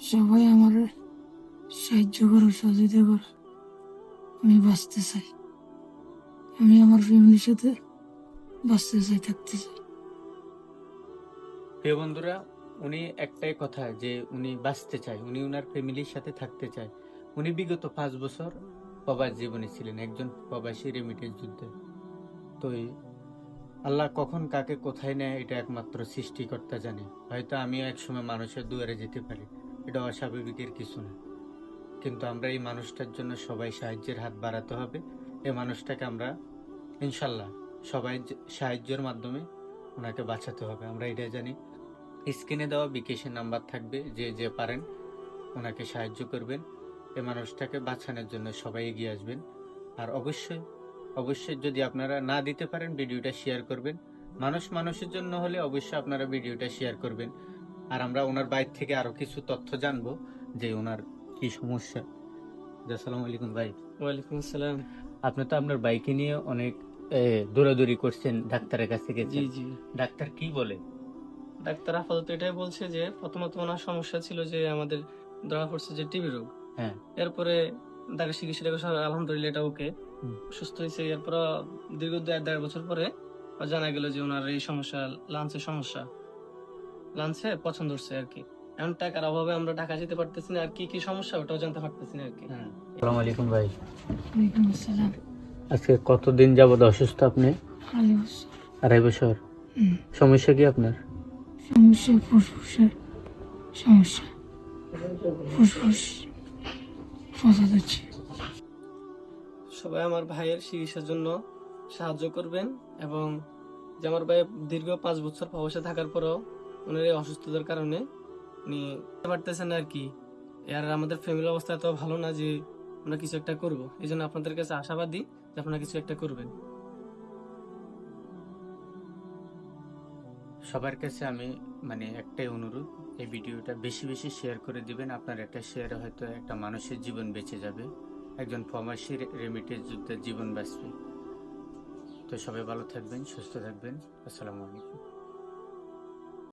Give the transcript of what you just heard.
সবাই আমার সাহায্য করো, সহযোগিতা করো। আমি বাঁচতে চাই। আমি আমার ফ্যামিলির সাথে বাঁচতে চাই, থাকতে চাই। প্রিয় বন্ধুরা, উনি একটাই কথা যে উনি বাঁচতে চায়, উনি ওনার ফ্যামিলির সাথে থাকতে চায়। উনি বিগত পাঁচ বছর প্রবাস জীবনে ছিলেন, একজন প্রবাসী রেমিটেন্স যুদ্ধে। তো আল্লাহ কখন কাকে কোথায় নেয়, এটা একমাত্র সৃষ্টিকর্তা জানে। হয়তো আমিও একসময় মানুষের দুয়ারে যেতে পারি। এটা অস্বাভাবিকের কিছু না। কিন্তু আমরা এই মানুষটার জন্য সবাই সাহায্যের হাত বাড়াতে হবে। এই মানুষটাকে আমরা, ইনশাল্লাহ, সবাই সাহায্যের মাধ্যমে ওনাকে বাঁচাতে হবে। আমরা এটা জানি। স্ক্রিনে দেওয়া বিকেশের নাম্বার থাকবে। যে যে পারেন, ওনাকে সাহায্য করবেন। এই মানুষটাকে বাঁচানোর জন্য সবাই এগিয়ে আসবেন। আর অবশ্যই অবশ্যই যদি আপনারা না দিতে পারেন, ভিডিওটা শেয়ার করবেন। মানুষ মানুষের জন্য হলে অবশ্যই আপনারা ভিডিওটা শেয়ার করবেন। আর আমরা ওনার বাইর থেকে আরও কিছু তথ্য জানব যে ওনার কি সমস্যা। জি, আসসালামু আলাইকুম ভাই। ওয়ালাইকুম আসসালাম। আপনি তো আপনার বাইকে নিয়ে অনেক দৌড়াদৌড়ি করছেন ডাক্তারের কাছে জি গেছেন জি। ডাক্তার কি বলে? ডাক্তার আপাতত এটাই বলছে যে প্রথমত ওনার সমস্যা ছিল যে আমাদের ধরা পড়ছে যে টিবি রোগ। হ্যাঁ। এরপরে তাকে চিকিৎসা আলহামদুলিল্লাহ এটা ওকে। সুস্থ হয়েছে। এরপর দীর্ঘ দেড় বছর পরে জানা গেল যে ওনার এই সমস্যা লাঞ্চের সমস্যা। লাঞ্চে পছন্দ হচ্ছে আর কি। এখন টাকার অভাবে আমরা ঢাকা যেতে পারতেছি না আর কি কি সমস্যা ওটাও জানতে পারতেছি না আর কি। আসসালামু আলাইকুম ভাই। ওয়ালাইকুম আসসালাম। আজকে কতদিন যাবত অসুস্থ আপনি? আড়াই বছর। বছর। সমস্যা কি আপনার? সমস্যা ফুসফুসের সমস্যা। ফুসফুস ফসা যাচ্ছে। সবাই আমার ভাইয়ের চিকিৎসার জন্য সাহায্য করবেন এবং যে আমার ভাই দীর্ঘ পাঁচ বছর প্রবাসে থাকার পরও ওনার এই অসুস্থতার কারণে উনি পারতেছেন আর কি। আর আমাদের ফ্যামিলির অবস্থা এত ভালো না যে আমরা কিছু একটা করব। এই জন্য আপনাদের কাছে আশাবাদী যে আপনারা কিছু একটা করবেন। সবার কাছে আমি মানে একটাই অনুরোধ, এই ভিডিওটা বেশি বেশি শেয়ার করে দিবেন। আপনার একটা শেয়ারে হয়তো একটা মানুষের জীবন বেঁচে যাবে। একজন প্রবাসী রেমিটেজ যুদ্ধের জীবন বাঁচবে। তো সবাই ভালো থাকবেন, সুস্থ থাকবেন। আসসালামু আলাইকুম।